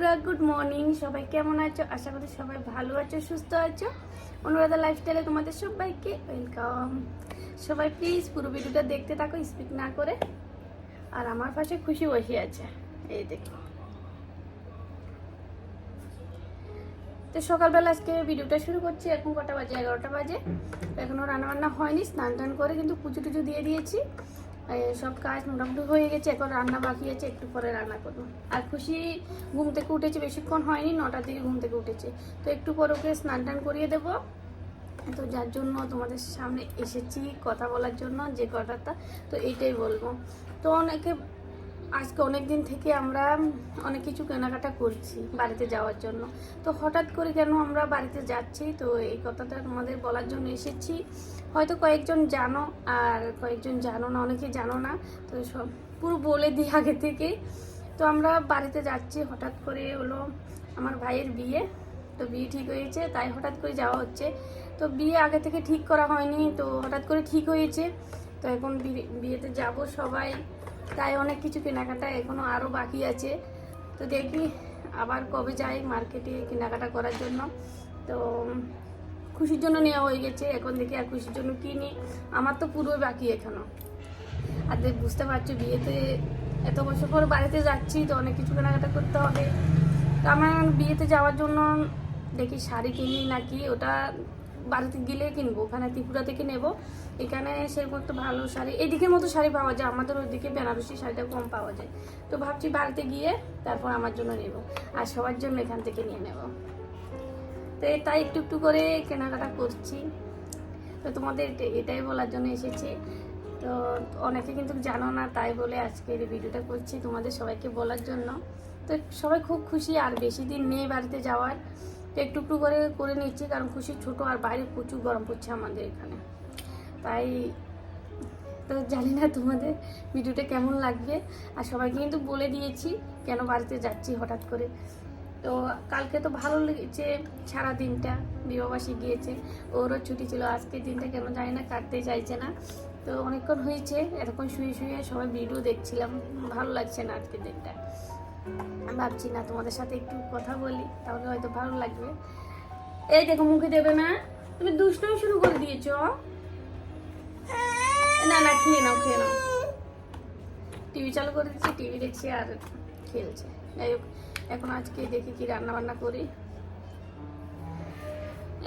বন্ধুরা good morning সবাই কেমন আছো? আশা করি সবাই ভালো আছো, সুস্থ আছো। অনুরাধা লাইফস্টাইলে তোমাদের সবাইকে ওয়েলকাম সবাই প্লিজ পুরো ভিডিওটা দেখতে থাকো স্পিক না করে। আর আমার পাশে খুশি বসে আছে। এই দেখো। তো সকালবেলা আজকে ভিডিওটা শুরু করছি, এখন কটা বাজে? এগারোটা বাজে। এখনও রান্নাবান্না হয়নি স্নান টান করে কিন্তু পুজো টুজো দিয়ে দিয়েছি। সব কাজ মোটামুটি হয়ে গেছে, এখন রান্না বাকি আছে, একটু পরে রান্না করব। আর খুশি ঘুম থেকে উঠেছে, বেশিক্ষণ হয়নি নটার দিকে ঘুম থেকে উঠেছে। তো একটু পর ওকে স্নান টান করিয়ে দেবো। তো যার জন্য তোমাদের সামনে এসেছি কথা বলার জন্য, যে কথাটা তো এইটাই বলব। তো অনেকে আজকে অনেক দিন থেকে আমরা অনেক কিছু কেনাকাটা করছি বাড়িতে যাওয়ার জন্য। তো হঠাৎ করে কেন আমরা বাড়িতে যাচ্ছি? তো এই কথাটা তোমাদের বলার জন্য এসেছি। হয়তো কয়েকজন জানো আর কয়েকজন জানো না, অনেকে জানো না। তো সব পুরো বলে দিই আগে থেকে। তো আমরা বাড়িতে যাচ্ছি, হঠাৎ করে হলো আমার ভাইয়ের বিয়ে। তো বিয়ে ঠিক হয়েছে, তাই হঠাৎ করে যাওয়া হচ্ছে। তো বিয়ে আগে থেকে ঠিক করা হয়নি, তো হঠাৎ করে ঠিক হয়েছে। তো এখন বিয়ে- বিয়েতে যাব সবাই। তাই অনেক কিছু কেনাকাটা এখনও আরও বাকি আছে। তো দেখি আবার কবে যাই মার্কেটে কেনাকাটা করার জন্য। তো খুশির জন্য নেওয়া হয়ে গেছে, এখন দেখি আর খুশির জন্য কিনি আমার তো পুরোই বাকি এখনও। আর দেখ, বুঝতে পারছ, বিয়েতে এত বছর পর বাড়িতে যাচ্ছি, তো অনেক কিছু কেনাকাটা করতে হবে। তো আমার বিয়েতে যাওয়ার জন্য দেখি শাড়ি কিনি নাকি, ওটা বাড়িতে গেলে কিনবো, ওখানে ত্রিপুরা থেকে নেব? এখানে সেরকম একটা ভালো শাড়ি, এদিকের মতো শাড়ি পাওয়া যায়, আমাদের ওইদিকে বেনারসি শাড়িটা কম পাওয়া যায়। তো ভাবছি বাড়িতে গিয়ে তারপর আমার জন্য নেব, আর সবার জন্য এখান থেকে নিয়ে নেব। তো তাই একটু একটু করে কেনাকাটা করছি। তো তোমাদের এটা- এটাই বলার জন্য এসেছি। তো অনেকে কিন্তু জানো না, তাই বলে আজকে এই ভিডিওটা করছি তোমাদের সবাইকে বলার জন্য। তো সবাই খুব খুশি, আর বেশি দিন নেই বাড়িতে যাওয়ার। তো একটু একটু করে করে নিচ্ছি, কারণ খুশি ছোট আর বাইরে প্রচুর গরম পড়ছে আমাদের এখানে। তাই, তো জানি না তোমাদের ভিডিওটা কেমন লাগবে, আর সবাইকে কিন্তু বলে দিয়েছি কেন বাড়িতে যাচ্ছি হঠাৎ করে। তো কালকে তো ভালো লেগেছে সারা দিনটা বিবাহবাসী গিয়েছে, ওরও ছুটি ছিল, আজকের দিনটা কেন জানি না, কাটতে চাইছে না। তো অনেকক্ষণ হয়েছে এরকম শুয়ে শুয়ে সবাই ভিডিও দেখছিলাম, ভালো লাগছে না আজকের দিনটা। ভাবছি, না, তোমাদের সাথে একটু কথা বলি, তাহলে হয়তো ভালো লাগবে। এই দেখো, মুখে দেবে না? তুমি দুষ্টমি শুরু করে দিয়েছ। না না, খেয়ে নাও খেয়ে নাও। টিভি চালু করে দিচ্ছি, টিভি দেখছি আর খেলছে। যাই হোক, এখন আজকে দেখি কি রান্না বান্না করি।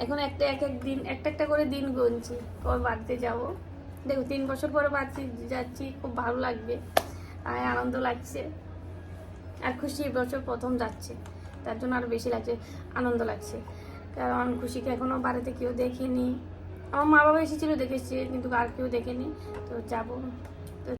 এখন একটা এক এক দিন, একটা একটা করে দিন গুনছি, কবে বাড়িতে যাব। দেখো, তিন বছর পরে বাড়িতে যাচ্ছি, খুব ভালো লাগবে। আর আনন্দ লাগছে। আর খুশি বছর প্রথম যাচ্ছে। তার জন্য আরও বেশি লাগছে, আনন্দ লাগছে। কারণ খুশিকে এখনও বাড়িতে কেউ দেখেনি। আমার মা বাবা এসেছিল দেখেছি, কিন্তু আর কেউ দেখেনি। তো যাব।